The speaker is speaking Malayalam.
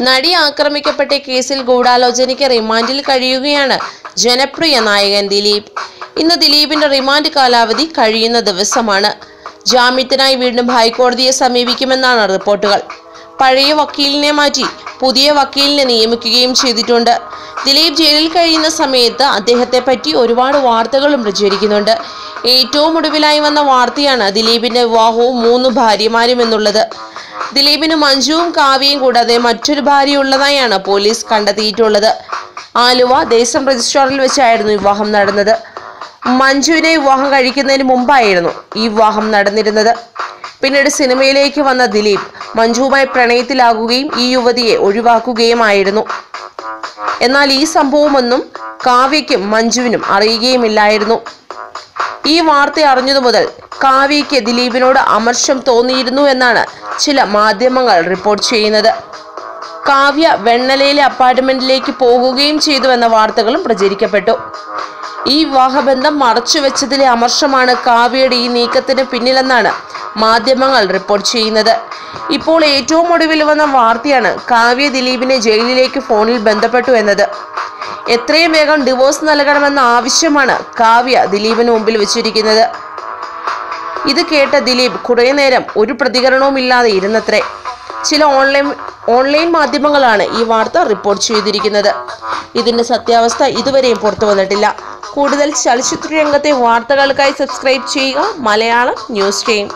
നടി ആക്രമിക്കപ്പെട്ട കേസിൽ ഗൂഢാലോചനയ്ക്ക് റിമാൻഡിൽ കഴിയുകയാണ് ജനപ്രിയ നായകൻ ദിലീപ്. ഇന്ന് ദിലീപിന്റെ റിമാൻഡ് കാലാവധി കഴിയുന്ന ദിവസമാണ്. ജാമ്യത്തിനായി വീണ്ടും ഹൈക്കോടതിയെ സമീപിക്കുമെന്നാണ് റിപ്പോർട്ടുകൾ. പഴയ വക്കീലിനെ മാറ്റി പുതിയ വക്കീലിനെ നിയമിക്കുകയും ചെയ്തിട്ടുണ്ട്. ദിലീപ് ജയിലിൽ കഴിയുന്ന സമയത്ത് അദ്ദേഹത്തെ പറ്റി ഒരുപാട് വാർത്തകളും പ്രചരിക്കുന്നുണ്ട്. ഏറ്റവും ഒടുവിലായി വന്ന വാർത്തയാണ് ദിലീപിന്റെ വിവാഹവും മൂന്ന് ഭാര്യമാരും എന്നുള്ളത് ദിലീപിന് മഞ്ജുവും കാവ്യയും കൂടാതെ മറ്റൊരു ഭാര്യ ഉള്ളതായാണ് പോലീസ് കണ്ടെത്തിയിട്ടുള്ളത്. ആലുവ ദേശം രജിസ്ട്രാറിൽ വെച്ചായിരുന്നു വിവാഹം നടന്നത്. മഞ്ജുവിനെ വിവാഹം കഴിക്കുന്നതിന് മുമ്പായിരുന്നു ഈ വിവാഹം നടന്നിരുന്നത്. പിന്നീട് സിനിമയിലേക്ക് വന്ന ദിലീപ് മഞ്ജുവുമായി പ്രണയത്തിലാകുകയും ഈ യുവതിയെ ഒഴിവാക്കുകയുമായിരുന്നു. എന്നാൽ ഈ സംഭവമൊന്നും കാവ്യയ്ക്കും മഞ്ജുവിനും അറിയുകയുമില്ലായിരുന്നു. ഈ വാർത്ത അറിഞ്ഞതു മുതൽ കാവ്യയ്ക്ക് ദിലീപിനോട് അമർഷം തോന്നിയിരുന്നു എന്നാണ് ചില മാധ്യമങ്ങൾ റിപ്പോർട്ട് ചെയ്യുന്നത്. കാവ്യ വെണ്ണലയിലെ അപ്പാർട്ട്മെന്റിലേക്ക് പോകുകയും ചെയ്തുവെന്ന വാർത്തകളും പ്രചരിക്കപ്പെട്ടു. ഈ വിവാഹബന്ധം മറച്ചുവെച്ചതിലെ അമർഷമാണ് കാവ്യയുടെ ഈ നീക്കത്തിന് പിന്നിലെന്നാണ് മാധ്യമങ്ങൾ റിപ്പോർട്ട് ചെയ്യുന്നത്. ഇപ്പോൾ ഏറ്റവും ഒടുവിൽ വന്ന വാർത്തയാണ് കാവ്യ ദിലീപിനെ ജയിലിലേക്ക് ഫോണിൽ ബന്ധപ്പെട്ടു എന്നത്. എത്രയും വേഗം ഡിവോഴ്സ് നൽകണമെന്ന ആവശ്യമാണ് കാവ്യ ദിലീപിന് മുമ്പിൽ വെച്ചിരിക്കുന്നത്. ഇത് കേട്ട ദിലീപ് കുറേ നേരം ഒരു പ്രതികരണവും ഇല്ലാതെ ഇരുന്നത്രേ. ചില ഓൺലൈൻ ഓൺലൈൻ മാധ്യമങ്ങളാണ് ഈ വാർത്ത റിപ്പോർട്ട് ചെയ്തിരിക്കുന്നത്. ഇതിന്റെ സത്യാവസ്ഥ ഇതുവരെയും പുറത്തു വന്നിട്ടില്ല. കൂടുതൽ ചലച്ചിത്ര രംഗത്തെ വാർത്തകൾക്കായി സബ്സ്ക്രൈബ് ചെയ്യുക. Malayalam news time.